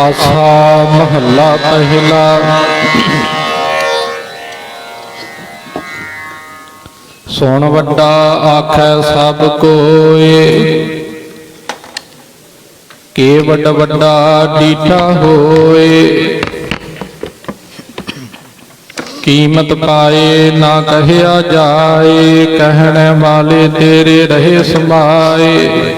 ਆਸਾ ਮਹੱਲਾ ਪਹਿਲਾ। ਸੁਣ ਵੱਡਾ ਆਖੈ ਸਭ ਕੋਏ। ਕੇ ਵੱਡ ਵੱਡਾ ਡੀਠਾ ਹੋਏ। ਕੀਮਤ ਪਾਏ ਨਾ ਕਹਿਆ ਜਾਏ, ਕਹਿਣ ਵਾਲੇ ਤੇਰੇ ਰਹੇ ਸਮਾਏ।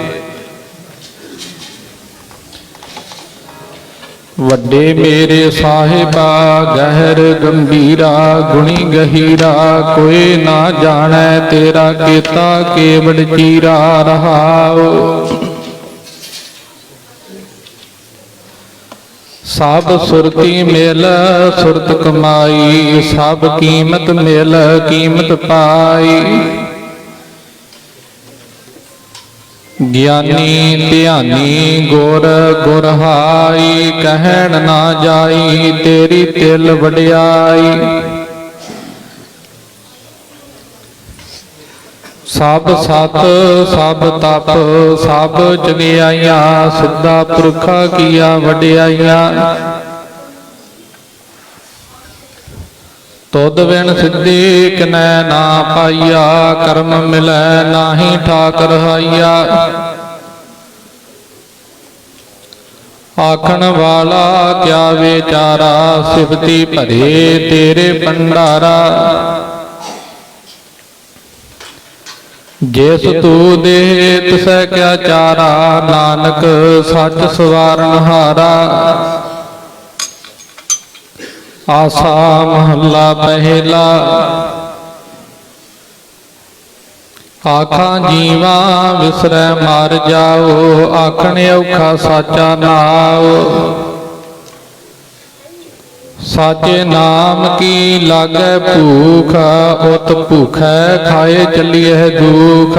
ਵੱਡੇ ਮੇਰੇ ਸਾਹਿਬਾ, ਗਹਿਰ ਗੰਭੀਰਾ, ਗੁਣੀ ਗਹੀਰਾ, ਕੋਈ ਨਾ ਜਾਣੈ ਤੇਰਾ ਕੀਤਾ ਕੇਵੜ ਚੀਰਾ ਰਹਾਉ। ਸਭ ਸੁਰਤੀ ਮਿਲ, ਸੁਰਤ ਕਮਾਈ, ਸਭ ਕੀਮਤ ਮਿਲ, ਕੀਮਤ ਪਾਈ। ਗਿਆਨੀ ਧਿਆਨੀ ਗੁਰ ਗੁਰਹਾਈ ਕਹਿਣ ਨਾ ਜਾਈ ਤੇਰੀ ਤਿਲ ਵਡਿਆਈ। ਸਭ ਸਤ, ਸਭ ਤਪ, ਸਭ ਜਗਿਆਈਆਂ, ਸਿੱਧਾ ਪੁਰਖਾ ਕੀਆ ਵਡਿਆਈਆਂ। ਤੁਧ ਬਿਨ ਸਿੱਧੀ ਕਿਨੈ ਨਾ ਪਾਈਆ, ਕਰਮ ਮਿਲੈ ਨਾਹੀ ਠਾਕ ਰਹਾਈਆ ਆਖਣ ਵਾਲਾ, ਕਿਆ ਵਿਚਾਰਾ ਸਿਫਤੀ ਭਰੇ ਤੇਰੇ ਭੰਡਾਰਾ। ਜਿਸ ਤੂੰ ਦੇ ਤਿਸੈ ਕਿਆ ਚਾਰਾ, ਨਾਨਕ ਸੱਚ ਸਵਾਰਨ ਹਾਰਾ। ਆਸਾ ਮਹੱਲਾ ਪਹਿਲਾ। ਆਖਾਂ ਜੀਵਾ ਵਿਸਰੈ ਮਰ ਜਾਓ, ਆਖਣ ਔਖਾ ਸਾਚਾ ਨਾਉ। ਸਾਚੇ ਨਾਮ ਕੀ ਲਾਗੈ ਭੂਖ, ਉਤ ਭੂਖੈ ਖਾਏ ਚੱਲੀਐ ਦੁਖ।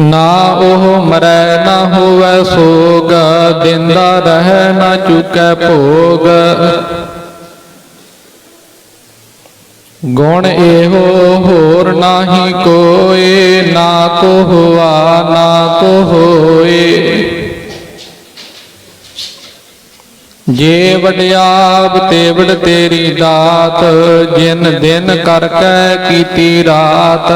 ਨਾ ਉਹ ਮਰੈ ਨਾ ਹੋਵੇ ਸੋਗ, ਦਿੰਦਾ ਰਹਿ ਨਾ ਚੁਕੈ ਭੋਗ। ਗੁਣ ਇਹੋ ਹੋਰ ਨਾਹੀ ਕੋਏ, ਨਾ ਕੋ ਹੋਆ, ਨਾ ਕੋ ਹੋਏ। ਜੇ ਵਡਿਆਬ ਤੇ ਵਡ ਤੇਰੀ ਦਾਤ, ਜਿਨ ਦਿਨ ਕਰਕੇ ਕੀਤੀ ਰਾਤ।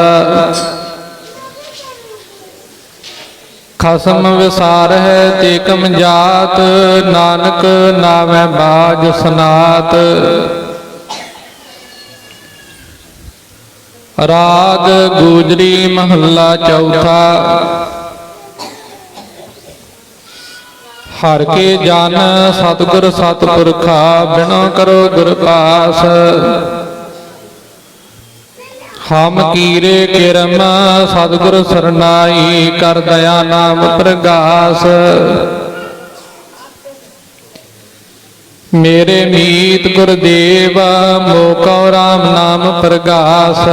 ਖਸਮ ਵਿਸਾਰ ਹੈ ਤੇ ਕਮ ਜਾਤ, ਨਾਨਕ ਨਾਵੇਂ ਬਾਜ ਸਨਾਤ। ਰਾਗ ਗੂਜਰੀ ਮਹੱਲਾ ਚੌਥਾ। ਹਰ ਕੇ ਜਨ ਸਤਿਗੁਰ ਸਤਿਪੁਰਖਾ, ਬਿਨਾ ਕਰੋ ਗੁਰ ਪਾਸ। ਹਮ ਕੀਰੇ ਕਿਰਮ, ਸਤਿਗੁਰ ਸਰਨਾਈ, ਕਰ ਦਇਆ ਨਾਮ ਪ੍ਰਗਾਸ। ਮੇਰੇ ਮੀਤ ਗੁਰਦੇਵ, ਮੋਕਉ ਰਾਮ ਨਾਮ ਪ੍ਰਗਾਸ।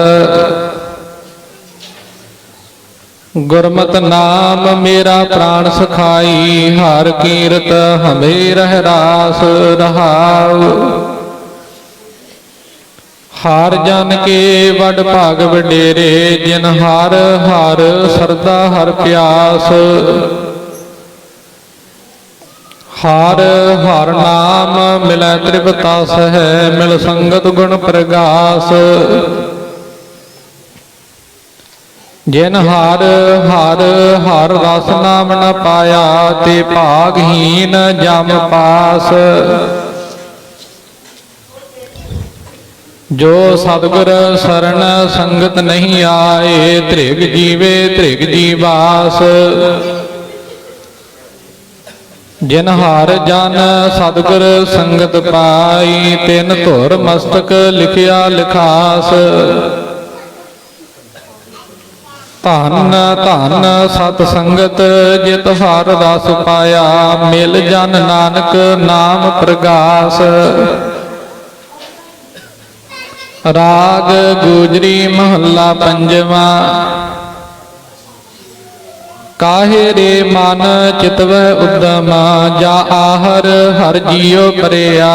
ਗੁਰਮਤ ਨਾਮ ਮੇਰਾ ਪ੍ਰਾਣ ਸਖਾਈ, ਹਰ ਕੀਰਤ ਹਮੇ ਰਹਿ ਰਾਸ ਰਹਾਉ। ਹਾਰ ਜਨ ਕੇ ਵਡ ਭਾਗ ਵਡੇਰੇ, ਜਿਨ ਹਰ ਹਰ ਸਰਦਾ ਹਰ ਪਿਆਸ। ਹਰ ਹਰ ਨਾਮ ਮਿਲੈ ਤ੍ਰਿਪਤਾ ਸਹਿ, ਮਿਲ ਸੰਗਤ ਗੁਣ ਪ੍ਰਗਾਸ। ਜਿਨ ਹਰ ਹਰ ਹਰ ਰਸ ਨਾਮ ਨ ਪਾਇਆ, ਤੇ ਭਾਗਹੀਨ ਜਮ ਪਾਸ। ਜੋ ਸਤਿਗੁਰ ਸਰਣ ਸੰਗਤ ਨਹੀਂ ਆਏ ਧ੍ਰਿਗ ਜੀਵੇ ਧ੍ਰਿਗ ਜੀਵਾਸ ਜਿਨ ਹਾਰ ਜਨ ਸਤਿਗੁਰ ਸੰਗਤ ਪਾਈ, ਤਿਨ ਧੁਰ ਮਸਤਕ ਲਿਖਿਆ ਲਿਖਾਸ। ਧੰਨ ਧੰਨ ਸਤ ਸੰਗਤ ਜਿਤ ਹਰ ਰਸ ਪਾਇਆ, ਮਿਲ ਜਨ ਨਾਨਕ ਨਾਮ ਪ੍ਰਗਾਸ। ਰਾਗ ਗੂਜਰੀ ਮਹੱਲਾ ਪੰਜਵਾਂ। ਕਾਹੇ ਰੇ ਮਨ ਚਿਤਵ ਉਦਮ, ਜਾ ਆਹਰ ਹਰ ਜੀਉ ਪਰਿਆ।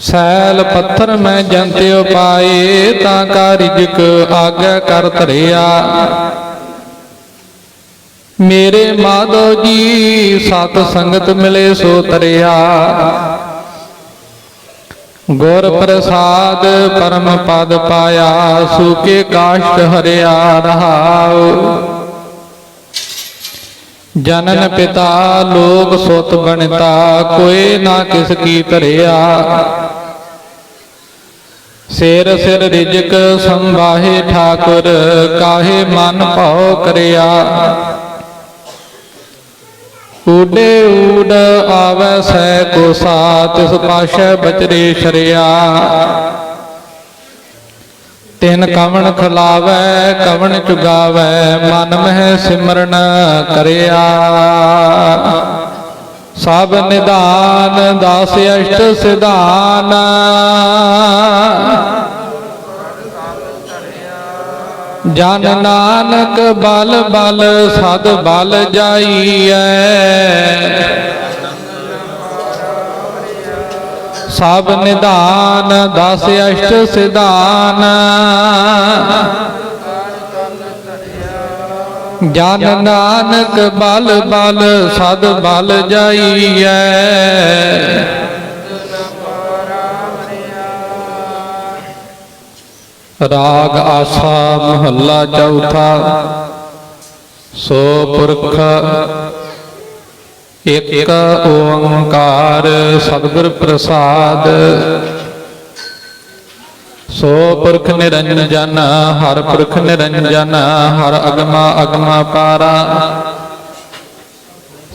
ਸੈਲ ਪੱਥਰ ਮੈਂ ਜੰਤਿਓ ਪਾਏ ਤਾਂ ਕਾ ਰਿਜਕ ਆਗੇ ਕਰ ਧਰਿਆ। ਮੇਰੇ ਮਾਧੋ ਜੀ, ਸਤ ਸੰਗਤ ਮਿਲੇ ਸੋ ਤਰਿਆ। ਗੁਰ ਪ੍ਰਸਾਦ ਪਰਮ ਪਦ ਪਾਇਆ, ਸੂਕੇ ਕਾਸ਼ਟ ਹਰਿਆ ਰਹਾਉ। ਜਨਨ ਪਿਤਾ ਲੋਕ ਸੁਤ ਬਣਤਾ ਕੋਏ ਨਾ ਕਿਸ ਕੀ ਧਰਿਆ। ਸਿਰ ਸਿਰ ਰਿਜਕ ਸੰਭਾਹੇ ਠਾਕੁਰ, ਕਾਹੇ ਮਨ ਭਾਉ ਕਰਿਆ। ਊਡੇ ਊਡ ਆਵੈ ਸੈ ਕੋ ਸਾ ਤਿਸ ਪਾਸ਼ੈ ਬਚਰੇ ਸ਼ਰਿਆ। ਤਿਨ ਕਵਣ ਖਲਾਵੈ, ਕਵਣ ਚੁਗਾਵੈ, ਮਨ ਮਹਿ ਸਿਮਰਨ ਕਰਿਆ। ਸਭ ਨਿਦਾਨ ਦਾਸ ਅਸ਼ਟ ਸਿਧਾਨ। ਜਨ ਨਾਨਕ ਬਲ ਬਲ ਸਦ ਬਲ ਜਾਈਐ। ਸਭ ਨਿਧਾਨ ਦਸ ਅਸ਼ਟ ਸਿਧਾਨ। ਜਨ ਨਾਨਕ ਬਲ ਬਲ ਸਦ ਬਲ ਜਾਈਐ। ਰਾਗ ਆਸਾ ਮਹੱਲਾ ਚੌਥਾ। ਸੋ ਪੁਰਖ ਇੱਕ ਓੰਕਾਰ ਸਤਿਗੁਰ ਪ੍ਰਸਾਦ। ਸੋ ਪੁਰਖ ਨਿਰੰਜਨ, ਹਰ ਪੁਰਖ ਨਿਰੰਜਨ, ਹਰ ਅਗਮਾ ਅਗਮਾ ਪਾਰਾ।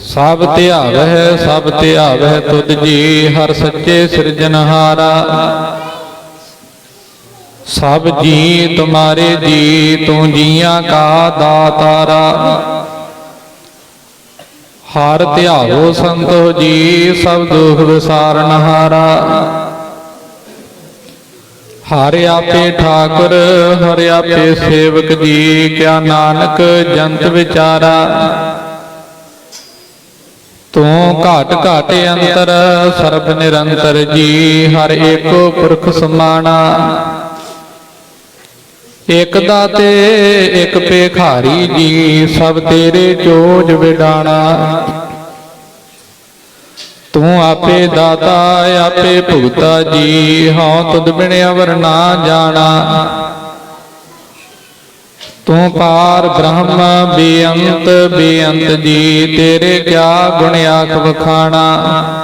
ਸਭ ਧਿਆਵਹਿ ਸਭ ਧਿਆਵਹਿ ਤੁਧ ਜੀ, ਹਰ ਸੱਚੇ ਸਿਰਜਨਹਾਰਾ। ਸਭ ਜੀ ਤੁਮਾਰੇ ਜੀ, ਤੂੰ ਜੀਆਂ ਕਾ ਦਾਤਾਰਾ। ਹਰ ਧਿਆਵੋ ਸੰਤੋ ਜੀ, ਸਭ ਦੁਖ ਵਿਸਾਰਨ ਹਾਰਾ। ਹਰ ਆਪੇ ਠਾਕੁਰ, ਹਰ ਆਪੇ ਸੇਵਕ ਜੀ, ਕਿਆ ਨਾਨਕ ਜੰਤ ਵਿਚਾਰਾ। ਤੂੰ ਘਾਟ ਘਾਟ ਅੰਤਰ, ਸਰਬ ਨਿਰੰਤਰ ਜੀ, ਹਰ ਏਕੋ ਪੁਰਖ ਸਮਾਣਾ। ਇਕ ਦਾਤੇ, ਇਕ ਭੇਖਾਰੀ ਜੀ, ਸਭ ਤੇਰੇ ਜੋਜ ਵਿਡਾਣਾ। ਤੂੰ ਆਪੇ ਦਾਤਾ, ਆਪੇ ਭੁਗਤਾ ਜੀ, ਹਉ ਤੁਧ ਬਿਨ ਅਵਰ ਜਾਣਾ। ਤੂੰ ਪਾਰ ਬ੍ਰਹਮ, ਬੇਅੰਤ ਬੇਅੰਤ ਜੀ, ਤੇਰੇ ਕਿਆ ਗੁਣ ਆਖ ਵਖਾਣਾ।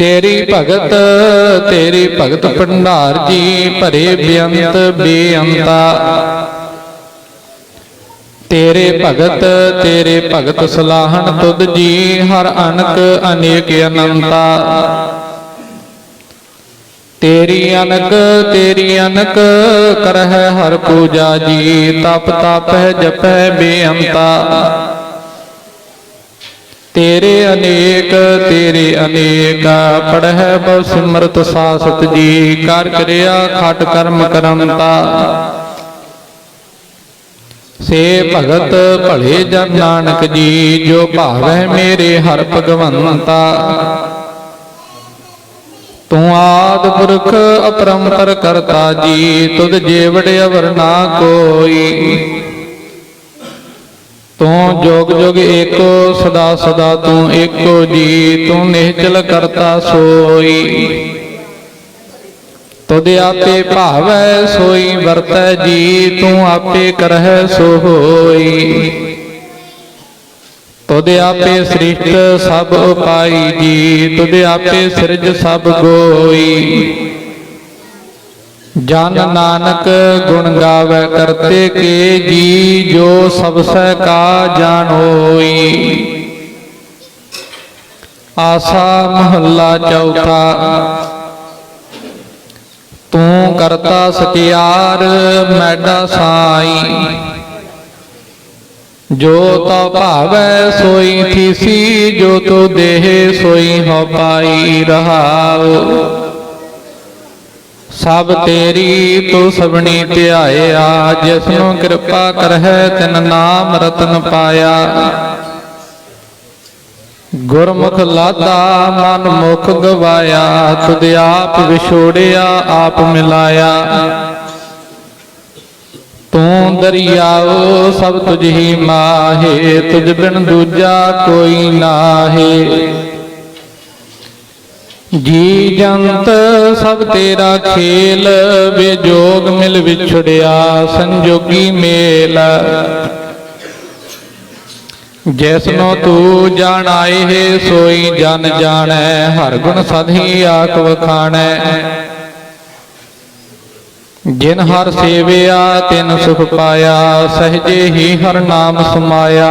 ਤੇਰੀ ਭਗਤ ਤੇਰੀ ਭਗਤ ਭੰਡਾਰ ਜੀ ਭਰੇ ਬੇਅੰਤ ਬੇਅੰਤਾ ਤੇਰੇ ਭਗਤ ਤੇਰੇ ਭਗਤ ਸਲਾਹਣ ਤੁਧ ਜੀ ਹਰ ਅਨਕ ਅਨੇਕ ਅਨੰਤਾ। ਤੇਰੀ ਅਨਕ ਤੇਰੀ ਅਨਕ ਕਰਹਿ ਹਰ ਪੂਜਾ ਜੀ ਤਪ ਤਪਹਿ ਜਪੈ ਬੇਅੰਤਾ। ਤੇਰੇ ਅਨੇਕ ਤੇਰੇ ਅਨੇਕ ਪੜਹਿ ਬਹੁ ਸਿਮਰਤ ਸਾਸਤ ਜੀ, ਕਰ ਕਰਿਆ ਖਟ ਕਰਮ ਕਰੰਤਾ। ਸੇ ਭਗਤ ਭਲੇ ਜਨ ਨਾਨਕ ਜੀ, ਜੋ ਭਾਵੈ ਮੇਰੇ ਹਰ ਭਗਵੰਤਾ। ਤੂੰ ਆਦ ਪੁਰਖ ਅਪਰੰਪਰ ਕਰਤਾ ਜੀ, ਤੁਧ ਜੀਵੜ ਅਵਰ ਨਾ ਕੋਈ। ਤੂੰ ਜੋਗ ਜੋਗ ਏਕੋ, ਸਦਾ ਸਦਾ ਤੂੰ ਏਕੋ ਜੀ, ਤੂੰ ਨਿਹਚਲ ਕਰਤਾ ਸੋਈ। ਤੁਧ ਆਪੇ ਭਾਵੈ ਸੋਈ, ਵਰਤੈ ਜੀ, ਤੂੰ ਆਪੇ ਕਰਹਿ ਸੋ ਹੋਈ ਤੁਧ ਆਪੇ ਸ੍ਰਿਸ਼ਟ ਸਭ ਉਪਾਈ ਜੀ, ਤੁਧ ਆਪੇ ਸਿਰਜ ਸਭ ਗੋਈ। ਜਨ ਨਾਨਕ ਗੁਣ ਗਾਵੇ ਕਰਤੇ ਕੇ ਜੀ, ਜੋ ਸਭ ਸਹਿ ਕਾ ਜਾਣੋਈ ਆਸਾ ਮਹੱਲਾ ਚੌਥਾ, ਤੂੰ ਕਰਤਾ ਸਤਿਆਰ ਮੈਡਾ ਸਾਈ। ਜੋ ਤਾ ਭਾਵੈ ਸੋਈ ਥੀਸੀ, ਜੋ ਤੋ ਦੇਹ ਸੋਈ ਹੋ ਪਾਈ ਰਹਾਉ। ਸਭ ਤੇਰੀ ਤੂੰ ਸਭਨੀ ਧਿਆਇਆ ਜਿਸ ਕਿਰਪਾ ਕਰਹਿ ਤਿਨ ਨਾਮ ਰਤਨ ਪਾਇਆ। ਗੁਰਮੁਖ ਲਾਦਾ ਮਨ ਮੁਖ ਗਵਾਇਆ, ਤੁਧ ਆਪ ਵਿਛੋੜਿਆ, ਆਪ ਮਿਲਾਇਆ। ਤੂੰ ਦਰਿਆਓ ਸਭ ਤੁਝ ਹੀ ਮਾਹੇ, ਤੁਝ ਬਿਨ ਦੂਜਾ ਕੋਈ ਨਾਹੇ। ਜੀ ਜੰਤ ਸਭ ਤੇਰਾ ਖੇਲ ਵਿਜੋਗ ਮਿਲ ਵਿਛੜਿਆ, ਸੰਜੋਗੀ ਮੇਲ। ਜੈਸਨੋ ਤੂੰ ਜਾਣਾਏ ਹੈ, ਸੋਈ ਜਨ ਜਾਣੈ, ਹਰ ਗੁਣ ਸਦਹੀ ਆਖ ਵਖਾਣੈ। ਜਿਨ ਹਰ ਸੇਵਿਆ, ਤਿਨ ਸੁਖ ਪਾਇਆ, ਸਹਜੇ ਹੀ ਹਰ ਨਾਮ ਸਮਾਇਆ।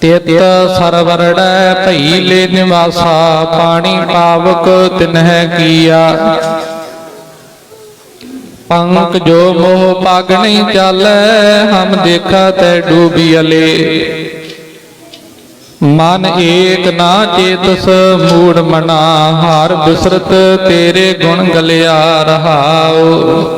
ਤਿਤ ਸਰਵਰੜੈ ਭਈ ਲੈ ਨਿਵਾਸਾ, ਪਾਣੀ ਪਾਵਕ ਤਿਨਹਿ ਕੀਆ। ਪੰਕ ਜੋ ਮੋਹ ਪਗ ਨਹੀਂ ਚਾਲੈ, ਹਮ ਦੇਖਾ ਤੈ ਡੂਬੀਅਲੇ ਮਨ ਏਕ ਨਾ ਚੇਤਸ, ਮੂੜ ਮਨਾ, ਹਾਰ ਬਿਸਰਤ ਤੇਰੇ ਗੁਣ ਗਲਿਆ ਰਹਾਓ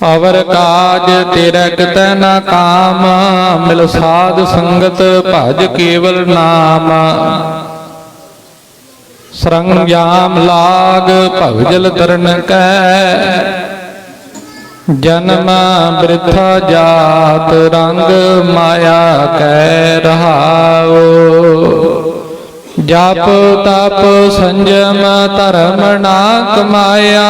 ਅਵਰ ਕਾਜ ਤੇਰਾ ਕਿਤੈ ਕਾਮ, ਮਿਲ ਸਾਧ ਸੰਗਤ ਭਜ ਕੇਵਲ ਨਾਮ। ਸਰੰਗਾਮ ਲਾਗ ਭਵਜਲ ਤਰਨ ਕੈ, ਜਨਮ ਬ੍ਰਿਥਾ ਜਾਤ ਰੰਗ ਮਾਇਆ ਕੈ ਰਹਾਓ ਜਪ ਤਪ ਸੰਜਮ ਧਰਮ ਨਾ ਕਮਾਇਆ।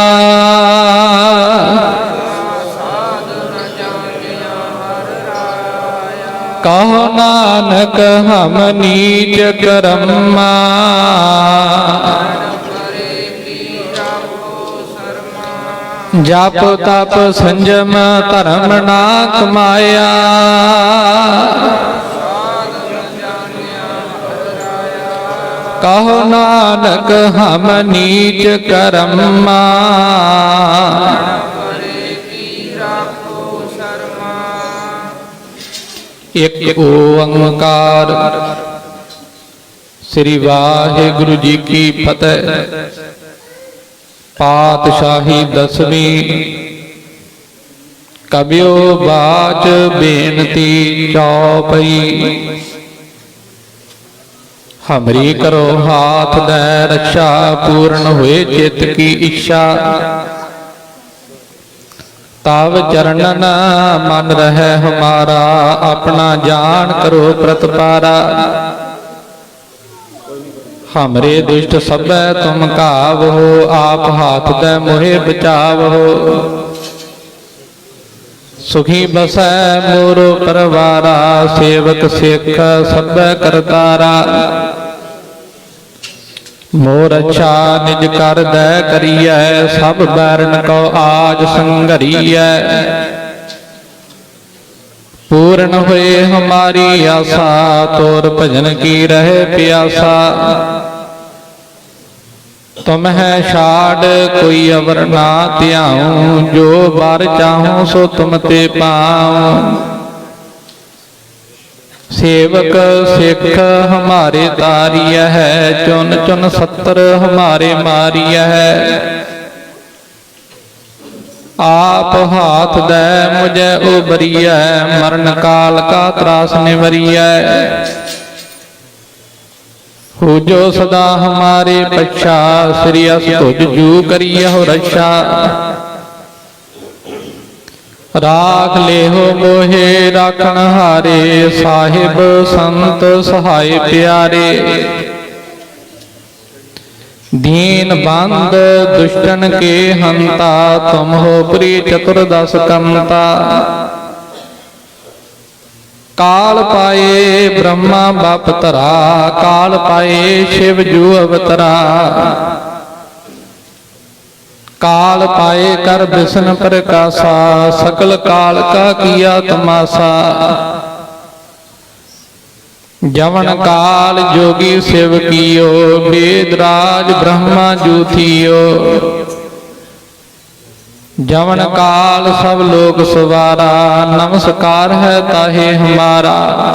ਕਹੋ ਨਾਨਕ, ਹਮ ਨੀਚ ਕਰਮਾ ਜਪ ਤਪ ਸੰਜਮ, ਧਰਮ ਨਾ ਕਮਾਇਆ ਕਹੋ ਨਾਨਕ, ਹਮ ਨੀਚ ਕਰਮਾ ਇੱਕ ਓੰਕਾਰ ਸ੍ਰੀ ਵਾਹਿਗੁਰੂ ਜੀ ਕੀ ਫਤਿਹ। ਪਾਤਸ਼ਾਹੀ ਦਸਵੀਂ। ਕਬਿਓ ਬਾਚ ਬੇਨਤੀ ਚੌਪਈ। ਹਮਰੀ ਕਰੋ ਹਾਥ, ਦੇ ਰਖਸ਼ਾ ਪੂਰਨ ਹੋਏ ਚਿਤ ਕੀ ਇੱਛਾ। ਤਵ ਚਰਨਨ ਮਨ ਰਹਿ ਹਮਾਰਾ ਆਪਣਾ ਜਾਣ ਕਰੋ ਪ੍ਰਤਪਾਰਾ। ਹਮਰੇ ਦੁਸ਼ਟ ਸਭੈ ਤੁਮ ਕਾਵਹੋ ਆਪ ਹਾਥ ਦੇ ਮੋਹਿ ਬਚਾਵਹੋ ਸੁਖੀ ਬਸੈ ਮੋਰ ਪਰਵਾਰਾ ਸੇਵਕ ਸਿੱਖ ਸਭੈ ਕਰਤਾਰਾ। ਮੋਰ ਅੱਛਾ ਨਿਜ ਕਰ ਦੈ ਕਰੀਐ, ਸਭ ਬੈਰਨ ਕੋ ਆਜ ਸੰਘਰੀਐ। ਪੂਰਨ ਹੋਏ ਹਮਾਰੀ ਆਸਾ, ਤੋਰ ਭਜਨ ਕੀ ਰਹੇ ਪਿਆਸਾ। ਤੁਮ ਹੈ ਛਾੜ ਕੋਈ ਅਵਰ ਨਾ ਧਿਆਉ, ਜੋ ਬਾਰ ਚਾਹੂੰ ਸੋ ਤੁਮ ਤੇ ਪਾਉ। ਸੇਵਕ ਸਿੱਖ ਹਮਾਰੇ ਤਾਰੀਐ ਹੈ, ਚੁਨ ਚੁਨ ਸੱਤਰ ਹਮਾਰੇ ਮਾਰੀਐ ਹੈ। ਆਪ ਹਾਥ ਦੈ ਮੁਝੈ ਉਬਰੀਐ ਮਰਨ ਕਾਲ ਕਾ ਤਰਾਸ ਨਿਵਰੀਐ। ਹੋ ਜੋ ਸਦਾ ਹਮਾਰੇ ਪਛਾ ਸ੍ਰੀ ਅਸ ਤੁਜ ਜੂ ਕਰੀਹੁ ਰਛਾ। ਰਾਖ ਲੇਹੋ ਮੋਹੇ ਰਾਖਣ ਹਾਰੇ, ਸਾਹਿਬ ਸੰਤ ਸਹਾਈ ਪਿਆਰੇ। ਦੀਨ ਬੰਦ ਦੁਸ਼ਟਨ ਕੇ ਹੰਤਾ, ਤੁਮ ਹੋ ਪ੍ਰੀ ਚਤੁਰਦਸ ਕੰਤਾ। ਕਾਲ ਪਾਏ ਬ੍ਰਹਮਾ ਬਪ ਤਰਾ ਕਾਲ ਪਾਏ ਸ਼ਿਵ ਜੂ ਅਵਤਰਾ। ਕਾਲ ਪਾਏ ਕਰ ਬਿਸ਼ਨ ਪ੍ਰਕਾਸ਼ਾ ਸਕਲ ਕਾਲ ਕਾ ਕੀਆ ਤਮਾਸਾ ਜਵਨ ਕਾਲ ਜੋਗੀ ਸਿਵ ਕੀਓ ਵੇਦ ਰਾਜ ਬ੍ਰਹਮਾ ਜੂਥੀਓ ਜਵਨ ਕਾਲ ਸਭ ਲੋਕ ਸਵਾਰਾ ਨਮਸਕਾਰ ਹੈ ਤਾਹੇ ਹਮਾਰਾ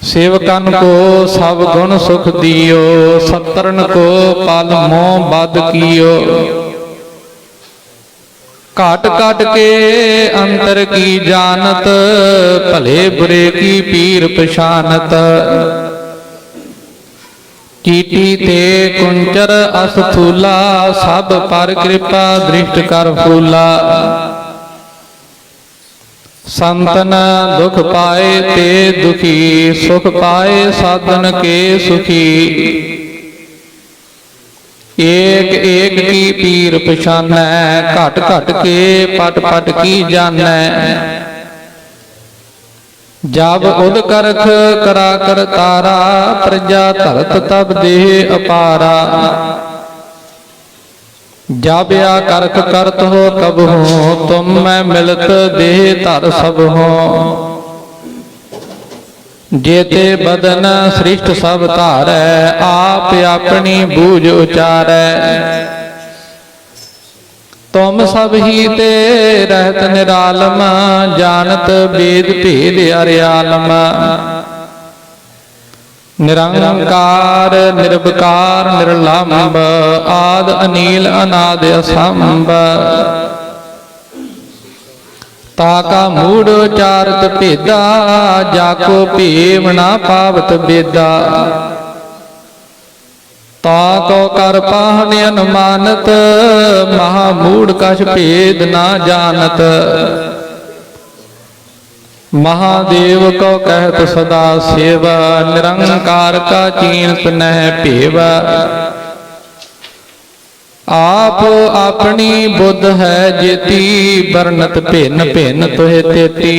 ਸੇਵਕਨ ਕੋ ਸਭ ਗੁਣ ਸੁਖ ਦਿਓ ਸਤਰਨ ਕੋ ਪਲ ਮੋਹ ਬਦ ਕੀਓ। ਘਟ ਘਟ ਕੇ ਅੰਤਰ ਕੀ ਜਾਣਤ, ਭਲੇ ਬੁਰੇ ਕੀ ਪੀਰ ਪਛਾਨਤ। ਕੀਟੀ ਤੇ ਕੁੰਚਰ ਅਸਥੂਲਾ, ਸਭ ਪਰ ਕਿਰਪਾ ਦ੍ਰਿਸ਼ਟ ਕਰ ਫੂਲਾ। ਸੰਤਨ ਦੁਖ ਪਾਏ ਤੇ ਦੁਖੀ, ਸੁਖ ਪਾਏ ਸਾਧਨ ਕੇ ਸੁਖੀ। ਏਕ ਏਕ ਕੀ ਪੀਰ ਪਛਾਨੈ, ਘਟ ਘਟ ਕੇ ਪਟ ਪਟ ਕੀ ਜਾਣੈ। ਜਬ ਉਦ ਕਰਖ ਕਰਾ ਕਰ ਤਾਰਾ, ਪ੍ਰਜਾ ਧਰਤ ਤਬ ਦੇਹ ਅਪਾਰਾ। ਜਬ ਆ ਕਰਖ ਕਰਤ ਹੋ ਕਬ ਹੋ, ਤੁਮ ਮੈਂ ਮਿਲਤ ਦੇਹ ਧਰ ਸਭ ਹੋ। ਜੇਤੇ ਬਦਨ ਸ੍ਰਿਸ਼ਟ ਸਭ ਧਾਰੈ, ਆਪ ਆਪਣੀ ਬੂਝ ਉਚਾਰੈ। ਤੁਮ ਸਭ ਹੀ ਤੇ ਰਹਿਤ ਨਿਰਾਲਮ, ਜਾਣਤ ਬੇਦ ਭੇਦ ਅਰਿਆਲਮ। ਨਿਰੰਕਾਰ, ਨਿਰਵਕਾਰ, ਨਿਰਲੰਭ, ਆਦ ਅਨੀਲ ਅਨਾਦ ਅਸੰਭ। ਤਾਕਾ ਮੂੜ ਉਚਾਰਤ ਭੇਦਾ ਜਾਕੋ ਭੀਮ ਨਾ ਪਾਵਤ ਬੇਦਾ। ਤਾ ਕੋ ਕਰ ਪਾਹਨ ਅਨੁਮਾਨਤ, ਮਹਾ ਮੂੜ ਕਛ ਭੇਦ ਨਾ ਜਾਣਤ। ਮਹਾਦੇਵ ਕੋ ਕਹਿਤ ਸਦਾ ਸੇਵਾ, ਨਿਰੰਕਾਰ ਕਾ ਚੀਨਤ ਨਹਿ ਭੇਵਾ। ਆਪ ਆਪਣੀ ਬੁੱਧ ਹੈ ਜੇਤੀ ਵਰਨਤ ਭਿੰਨ ਭਿੰਨ ਤੋਹਿ ਤੇਤੀ।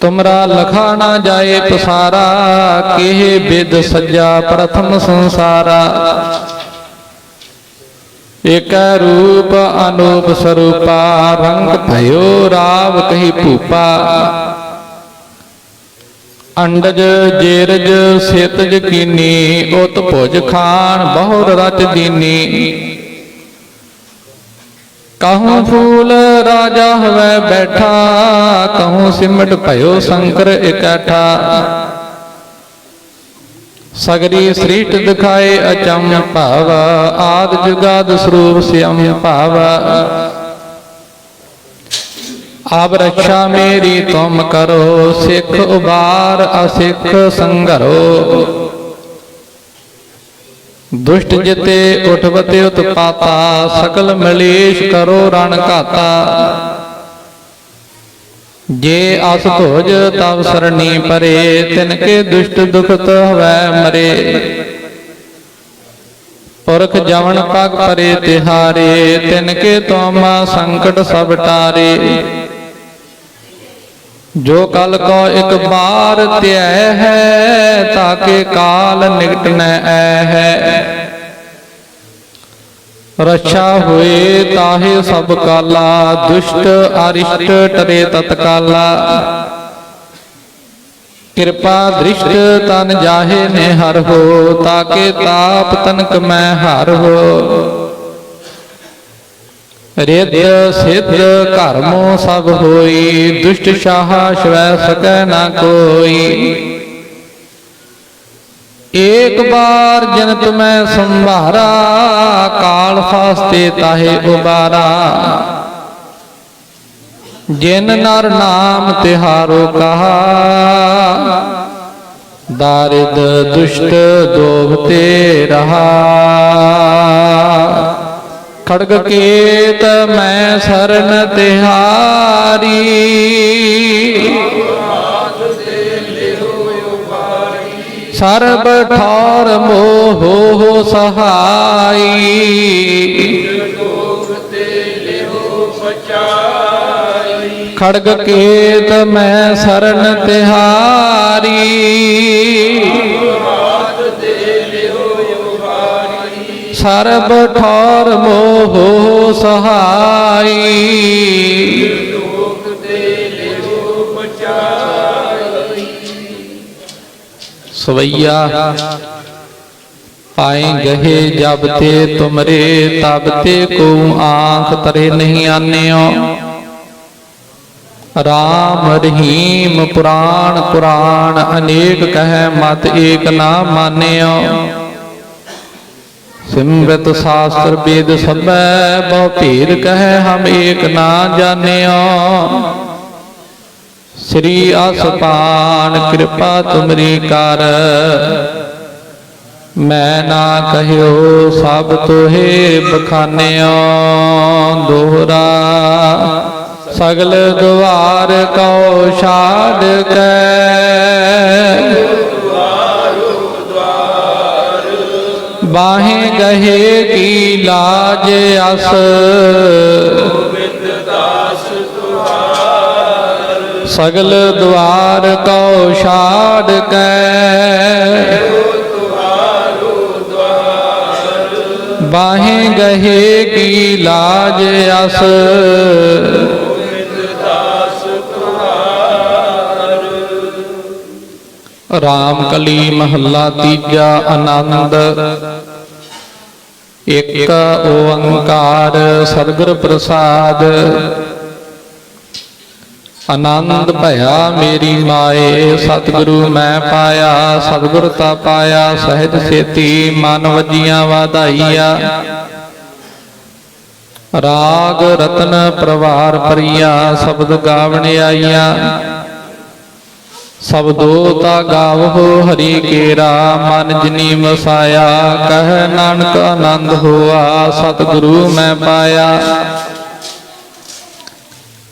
ਤੁਮਰਾ ਲਖਾ ਨਾ ਜਾਏ ਪਸਾਰਾ, ਕਿਹ ਬਿਦ ਸੱਜਾ ਪ੍ਰਥਮ ਸੰਸਾਰਾ। ਏਕੈ ਰੂਪ ਅਨੂਪ ਸਰੂਪਾ, ਰੰਗ ਭਇਓ ਰਾਵ ਕਹੀ ਭੂਪਾ। ਅੰਡਜ ਜੇਰਜ ਸੇਤਜ ਕੀਨੀ, ਉਤ ਭੁਜ ਖਾਨ ਬਹੁਰ ਰਚ ਦੀਨੀ। ਕਹੂੰ ਫੂਲ ਰਾਜਾ ਹਵੈ ਬੈਠਾ, ਕਹੂੰ ਸਿਮਟ ਭਇਓ ਸ਼ੰਕਰ ਇਕੱਠਾ। ਸਗਰੀ ਸ੍ਰਿਸ਼ਟ ਦਿਖਾਏ ਅਚੰਮ ਭਾਵ, ਆਦ ਜੁਗਾਦ ਸਰੂਪ ਸਿਅਮ ਭਾਵ। ਆਪ ਰਖਸ਼ਾ ਮੇਰੀ ਤੁਮ ਕਰੋ, ਸਿੱਖ ਉਬਾਰ ਅਸਿੱਖ ਸੰਘਰੋ। ਦੁਸ਼ਟ ਜਿਤੇ ਉਠਵਤੇ ਉਤਪਾਤਾ, ਸਕਲ ਮਲੇਸ਼ ਕਰੋ ਰਣ ਘਾਤਾ। ਜੇ ਅਸ ਭੋਜ ਤਵ ਸਰਣੀ ਪਰੇ ਤਿਨ ਕੇ ਦੁਸ਼ਟ ਦੁਖਤ ਹਵੈ ਮਰੇ। ਪੁਰਖ ਜਵਨ ਪਗ ਪਰੇ ਤਿਹਾਰੇ ਤਿਨ ਕੇ ਤੁਮ ਸੰਕਟ ਸਭ ਟਾਰੇ। ਜੋ ਕਲ ਕੋ ਇੱਕ ਬਾਰ ਧਿਐ ਹੈ, ਤਾਕੇ ਕਾਲ ਨਿਕਟਨੈ ਐ ਹੈ। ਰਛਾ ਹੋਏ ਤਾਹੇ ਸਭ ਕਾਲਾ, ਦੁਸ਼ਟ ਅਰਿਸ਼ਟ ਟਰੇ ਤਤਕਾਲਾ ਕਿਰਪਾ ਦ੍ਰਿਸ਼ਟ ਤਨ ਜਾਹੇ ਨੇ ਹਰ ਹੋ, ਤਾਕੇ ਤਾਪ ਤਨਕ ਮੈਂ ਹਰ ਹੋ। ਰਿੱਧ ਸਿੱਧ ਘਰਮੋ ਸਭ ਹੋਈ, ਦੁਸ਼ਟ ਸ਼ਾਹ ਸ਼ਵੈ ਸਕੈ ਨਾ ਕੋਈ। ਏਕ ਬਾਰ ਜਨਤ ਮੈਂ ਸੰਭਾਰਾ, ਕਾਲ ਫਾਸਤੇ ਤਾਹੇ ਉਬਾਰਾ। ਜਿਨ ਨਰ ਨਾਮ ਤਿਹਾਰੋ ਕਹਾ, ਦਾਰਿਦ ਦੁਸ਼ਟ ਦੋਭਤੇ ਰਹਾ। ਖੜਗ ਕੇਤ ਮੈਂ ਸਰਨ ਤਿਹਾਰੀ। ਸਰਬ ਠੌਰ ਮੋਹ ਹੋ ਸਹਾਈ। ਖੜਗ ਕੇਤ ਮੈਂ ਸਰਨ ਤਿਹਾਰੀ। ਸਰਬ ਠੌਰ ਮੋਹ ਹੋ ਸਹਾਈ। ਸਵਈਆ। ਆਏ ਗਏ ਜਬ ਤੇ ਤੁਮਰੇ, ਤਬ ਤੇ ਕੋ ਆਂਖ ਤਰੇ ਨਹੀਂ ਆਨਿਓ। ਰਾਮ ਰਹੀਮ ਪੁਰਾਣ ਕੁਰਾਨ ਅਨੇਕ ਕਹੈ ਮਤ ਏਕ ਨਾ ਮਾਨਿਓ। ਸਿਮਰਤ ਸ਼ਾਸਤਰ ਵੇਦ ਸਭੈ, ਬਹੁ ਭੇਦ ਕਹੈ ਹਮ ਏਕ ਨਾ ਜਾਣਿਓ। ਸ੍ਰੀ ਅਸਪਾਨ ਕਿਰਪਾ ਤੁਮਰੀ ਕਰ। ਮੈਂ ਨਾ ਕਹਿਓ ਸਭ ਤੋਹੇ ਬਖਾਨਿਓ ਦੋਹਰਾ। ਸਗਲ ਦੁਆਰ ਕਉ ਛਾੜ ਕੇ। ਬਾਹੇ ਗਹੇ ਕੀ ਲਾਜ ਅਸ। ਸਗਲ ਦੁਆਰ ਕਉ ਛਾੜ ਕੇ। ਬਾਹੇ ਗਹੇ ਕੀ ਲਾਜ ਅਸ। ਰਾਮ ਕਲੀ ਮਹੱਲਾ ਤੀਜਾ ਆਨੰਦ। ਇੱਕ ਓੰਕਾਰ ਸਤਿਗੁਰ ਪ੍ਰਸਾਦ। ਆਨੰਦ ਭਇਆ ਮੇਰੀ ਮਾਏ, ਸਤਿਗੁਰੂ ਮੈਂ ਪਾਇਆ, ਸਤਿਗੁਰ ਤਾ ਪਾਇਆ, ਸਹਿਜ ਸੇਤੀ ਮਨ ਵਜੀਆਂ ਵਾਧਾਈਆ। ਰਾਗ ਰਤਨ ਪ੍ਰਵਾਰ ਪਰੀਆ ਸ਼ਬਦ ਗਾਵਣ ਆਈਆ। ਸਬਦੋ ਤਾ ਗਾਵੋ ਹਰੀ ਕੇਰਾ, ਮਨ ਜਿਨੀ ਮਸਾਇਆ ਕਹਿ ਨਾਨਕ ਆਨੰਦ ਹੋਆ, ਸਤਿਗੁਰੂ ਮੈਂ ਪਾਇਆ।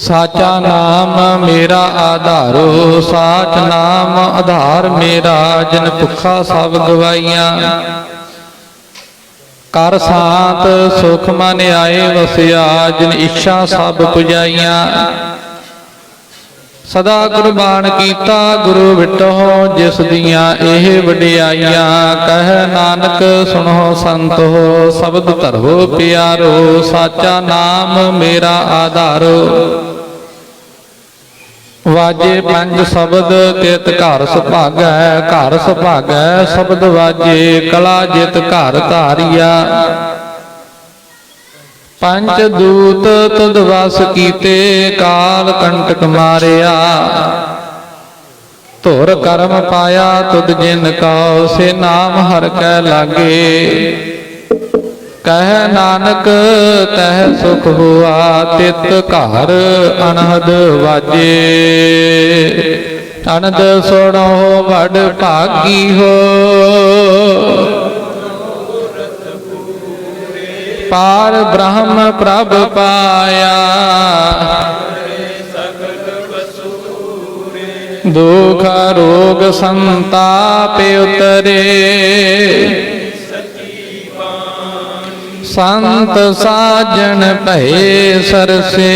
ਸਾਚਾ ਨਾਮ ਮੇਰਾ ਆਧਾਰੋ, ਸਾਚ ਨਾਮ ਆਧਾਰ ਮੇਰਾ, ਜਿਨ ਭੁੱਖਾ ਸਭ ਗਵਾਈਆਂ। ਕਰ ਸਾਤ ਸੁਖ ਮਨ ਆਏ ਵਸਿਆ, ਜਿਨ ਇੱਛਾ ਸਭ ਪੁਜਾਈਆਂ। ਸਦਾ ਗੁਰਬਾਣ ਕੀਤਾ, ਗੁਰੂ ਵਿਟੋ ਜਿਸ ਦੀਆਂ ਇਹ ਵਡਿਆਈਆਂ। ਕਹਿ ਨਾਨਕ, ਸੁਣੋ ਸੰਤੋ ਸ਼ਬਦ ਧਰੋ ਪਿਆਰੋ, ਸਾਚਾ ਨਾਮ ਮੇਰਾ ਆਧਾਰੋ। ਵਾਜੇ ਪੰਜ ਸ਼ਬਦ ਕਿਤ ਘਰ ਸੁਭਾਗੈ ਘਰ ਸੁਭਾਗੈ ਸ਼ਬਦ ਵਾਜੇ ਕਲਾ ਜਿਤ ਘਰ ਧਾਰਿਆ। ਪੰਜ ਦੂਤ ਤੁਧ ਵਸ ਕੀਤੇ ਕਾਲ ਕੰਟਕ ਮਾਰਿਆ। ਧੁਰ ਕਰਮ ਪਾਇਆ ਤੁਧ ਜਿਨ ਕਉ ਸੇ ਨਾਮ ਹਰ ਕੈ ਲਾਗੇ। ਕਹਿ ਨਾਨਕ, ਤਹ ਸੁਖ ਹੁਆ, ਤਿਤ ਘਰ ਅਨਹਦ ਵਾਜੇ। ਅਨੰਦ ਸੁਣੋ, ਵਡ ਭਾਗੀ ਹੋ। ਪਾਰ ਬ੍ਰਹਮ ਪ੍ਰਭ ਪਾਇਆ। ਦੁਖ ਰੋਗ ਸੰਤਾਪ ਉਤਰੇ। ਸੰਤ ਸਾਜਣ ਭਏ ਸਰਸੇ।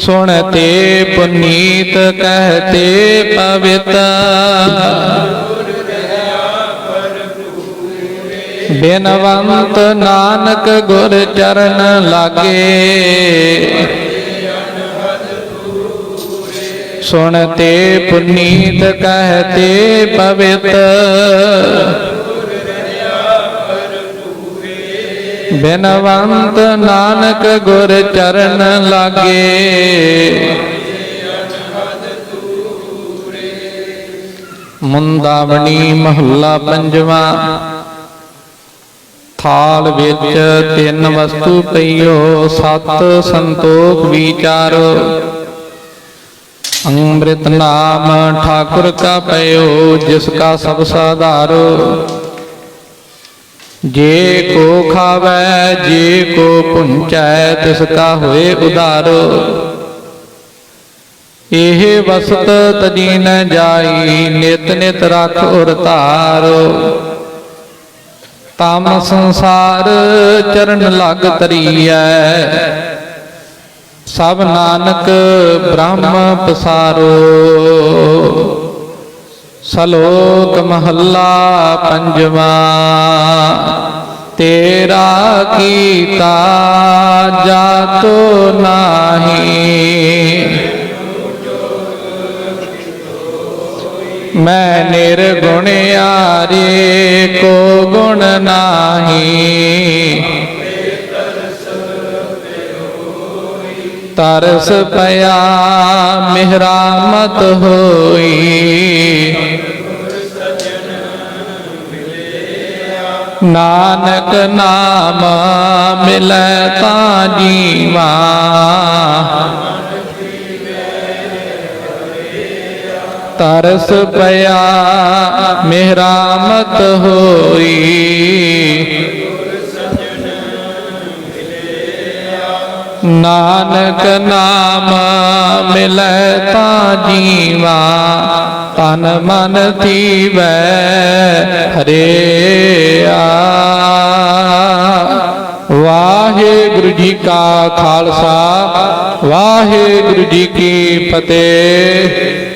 ਸੁਣਤੇ ਪੁਨੀਤ, ਕਹਤੇ ਪਵਿੱਤ। ਬਿਨਵੰਤ ਨਾਨਕ ਗੁਰ ਚਰਨ ਲਾਗੇ। ਸੁਣਤੇ ਪੁਨੀਤ, ਕਹਤੇ ਪਵਿੱਤ। ਬਿਨਵੰਤ ਨਾਨਕ ਗੁਰ ਚਰਨ ਲਾਗੇ। ਮੁੰਦਾਵਣੀ ਮਹੱਲਾ ਪੰਜਵਾ। ਥਾਲ ਵਿੱਚ ਤਿੰਨ ਵਸਤੂ ਪਈਓ, ਸਤ ਸੰਤੋਖ ਵਿਚਾਰੋ। ਅੰਮ੍ਰਿਤ ਨਾਮ ਠਾਕੁਰ ਕਾ ਪਇਓ, ਜਿਸ ਕਾ ਸਭ ਸਾਧਾਰੋ ਜੇ ਕੋ ਖਾਵੈ, ਜੇ ਕੋ ਪੁੰਚੈ, ਤਿਸ ਕਾ ਹੋਏ ਉਧਾਰੋ। ਇਹ ਵਸਤ ਤਜੀ ਨ ਜਾਈ, ਨਿਤ ਨਿਤ ਰਖ ਉਰ ਧਾਰੋ। ਤਮ ਸੰਸਾਰ ਚਰਨ ਲਗ ਤਰੀਐ ਸਭ ਨਾਨਕ ਬ੍ਰਹਮ ਪਸਾਰੋ। ਸਲੋਕ ਮਹੱਲਾ ਪੰਜਵਾ ਤੇਰਾ ਕੀਤਾ ਜਾਤੋ ਨਾਹੀ। ਮੈਂ ਨਿਰਗੁਣ ਆਰੇ ਕੋ ਗੁਣ ਨਾਹੀ। ਤਰਸ ਪਿਆ ਮਿਹਰਾਮਤ ਹੋਈ। ਨਾਨਕ ਨਾਮ ਮਿਲੈ ਤਾਂ ਜੀਵਾ। ਤਰਸ ਪਿਆ ਮਿਹਰਾਮਤ ਹੋਈ। ਨਾਨਕ ਨਾਮ ਮਿਲੈ ਤਾਂ ਜੀਵਾ, ਤਨ ਮਨ ਥੀਵੈ ਹਰਿਆ ਵਾਹਿਗੁਰੂ ਜੀ ਕਾ ਖਾਲਸਾ, ਵਾਹਿਗੁਰੂ ਜੀ ਕੀ ਫਤਿਹ।